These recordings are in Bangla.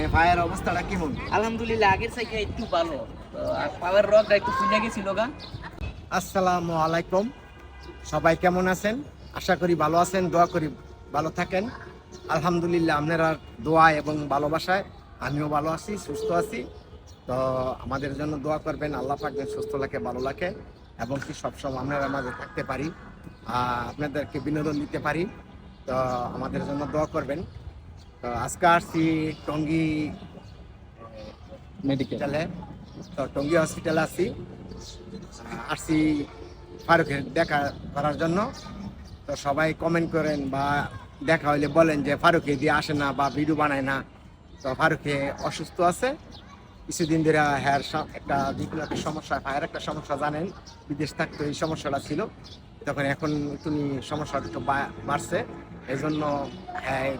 মানে পায়ের অবস্থাটা কেমন? আলহামদুলিল্লাহ আগের থেকে একটু ভালো। তো আর পাওয়ার রকটা একটু ফুলে গেছিল গা। আসসালামু আলাইকুম। সবাই কেমন আছেন? আশা করি ভালো আছেন দোয়া করি ভালো থাকেন। আলহামদুলিল্লাহ আপনারা দোয়া এবং ভালোবাসায় আমিও ভালো আছি সুস্থ আছি। তো আমাদের জন্য দোয়া করবেন আল্লাহ পাক যেন সুস্থ লাগে ভালো লাগে এবং কি সবসময় আপনারা মাঝে থাকতে পারি আপনাদেরকে বিনোদন দিতে পারি। তো আমাদের জন্য দোয়া করবেন। তো আজকে আসছি টঙ্গী হসপিটালে তো টঙ্গী হসপিটালে আহ, আসছি ফারুকের দেখা করার জন্য। তো সবাই কমেন্ট করেন বা দেখা হইলে বলেন যে ফারুকে দিয়ে আসে না বা ভিডিও বানায় না। তো ফারুকে অসুস্থ আছে। কিছুদিন ধরে হ্যার একটা যেগুলো একটা সমস্যা হায়ার একটা সমস্যা জানেন বিদেশ থাকতো এই সমস্যাটা ছিল। তখন এখন তুমি সমস্যাটা একটু বাড়ছে। এই জন্য হ্যাঁ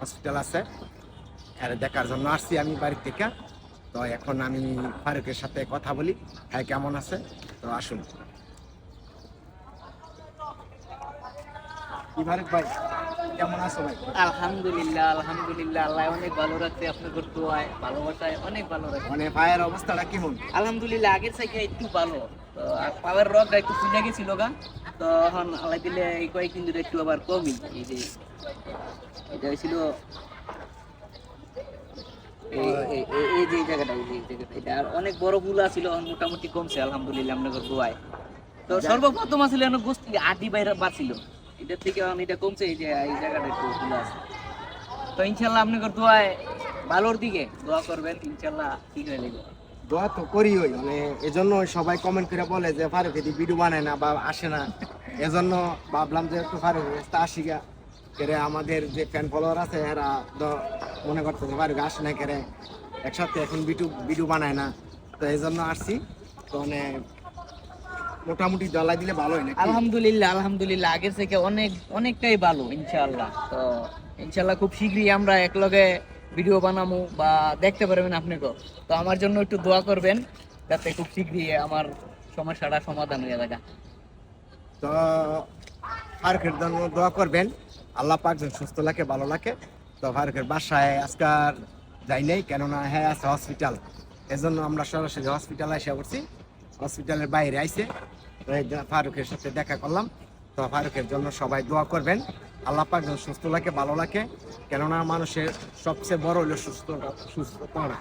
হসপিটাল আছে। হ্যাঁ দেখার জন্য আসছি আমি বাড়ির থেকে। তো এখন আমি ফারুকের সাথে কথা বলি। হ্যাঁ কেমন আছে? তো আসুন। কি ফারুক ভাই কেমন আছো ভাই? আলহামদুলিল্লাহ আলহামদুলিল্লাহ। আল্লাহ অনেক ভালো রাখছে আপনাদের দোয়ায় ভালোবাসায় অনেক ভালো রাখছে। মানে পায়ের অবস্থাটা কেমন? আলহামদুলিল্লাহ আগের থেকে একটু ভালো। তো আর পাওয়ার একটু ফুলে গেছিল গা তো এখন আল্লাহ দিলে এই কয়েকদিন ধরে একটু আবার কমই। এই যে এটা হয়েছিল এই- এই- এই- এই যে জায়গাটা এই জায়গাটা এটা আর অনেক বড় ভুল আছিল এখন মোটামুটি কমছে আলহামদুলিল্লাহ আপনাদের দোয়ায় তো সর্বপ্রথম আসলে অনেক গোষ্ঠী আদি বাইরে বাড়ছিল। এটা থেকে এখন এটা কমছে এই যে এই জায়গাটা একটু ভুল আছে। তো ইনশাল্লাহ আপনাদের দোয়ায় ভালোর দিকে দোয়া করবেন ইনশাল্লাহ ঠিক হয়ে দোয়া তো করি ওই মানে এজন্য সবাই কমেন্ট করে বলে যে ফারুক এদি ভিডিও বানায় না বা আসে না। এজন্য ভাবলাম যে একটু ফারুক তা আসি গা। কেরে আমাদের যে ফ্যান ফলোয়ার আছে, এরা মনে করতে যে ফারুক আসে না কেরে। একসাথে এখন ভিডিও ভিডিও বানায় না। তো এই জন্য আসছি। তো মানে মোটামুটি জ্বালাই দিলে ভালো হয় না আলহামদুলিল্লাহ আলহামদুলিল্লাহ। আগের থেকে অনেক, অনেকটাই ভালো, ইনশাআল্লাহ। তো ইনশাআল্লাহ খুব শীঘ্রই আমরা একলগে ভিডিও বানামো বা দেখতে পারবেন আপনাকেও তো আমার জন্য একটু দোয়া করবেন যাতে খুব শীঘ্রই আমার সমস্যাটা সমাধান হয়ে যায় তো ফারুকের জন্য দোয়া করবেন। আল্লাহ পাক যেন সুস্থ লাগে, ভালো লাগে। তো ফারুকের বাসায় আজকাল যাই নাই, কেননা হ্যাঁ আছে হসপিটাল এজন্য আমরা সরাসরি হসপিটালে এসে পড়ছি। হসপিটালের বাইরে আইছে। তো ফারুকের সাথে দেখা করলাম। তো ফারুকের জন্য সবাই দোয়া করবেন। আল্লাহ পাক যেন সুস্থ লাগে, ভালো লাগে। কেননা মানুষের সবচেয়ে বড় হলো সুস্থ সুস্থ করা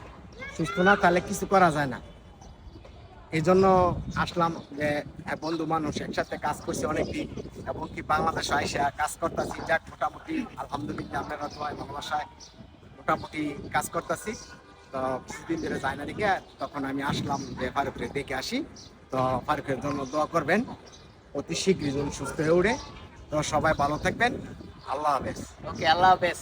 সুস্থ না তাহলে কিছু করা যায় না। এই জন্য আসলাম যে বন্ধু মানুষ একসাথে কাজ করছে অনেকদিন এবং কি বাংলাদেশে আইসা কাজ করতেছি। যাক, মোটামুটি, আলহামদুলিল্লাহ, আপনারা দোয়ায় ভালোবাসায় মোটামুটি কাজ করতেছি। তো কিছুদিন ধরে যায় না দেখে, তখন আমি আসলাম যে, ফারুকরে দেখে আসি। তো ফারুকের জন্য দোয়া করবেন। অতি শীঘ্রই যেন সুস্থ হয়ে উঠে তো সবাই ভালো থাকবেন। আল্লাহ হাফেজ। ওকে আল্লাহ হাফেজ।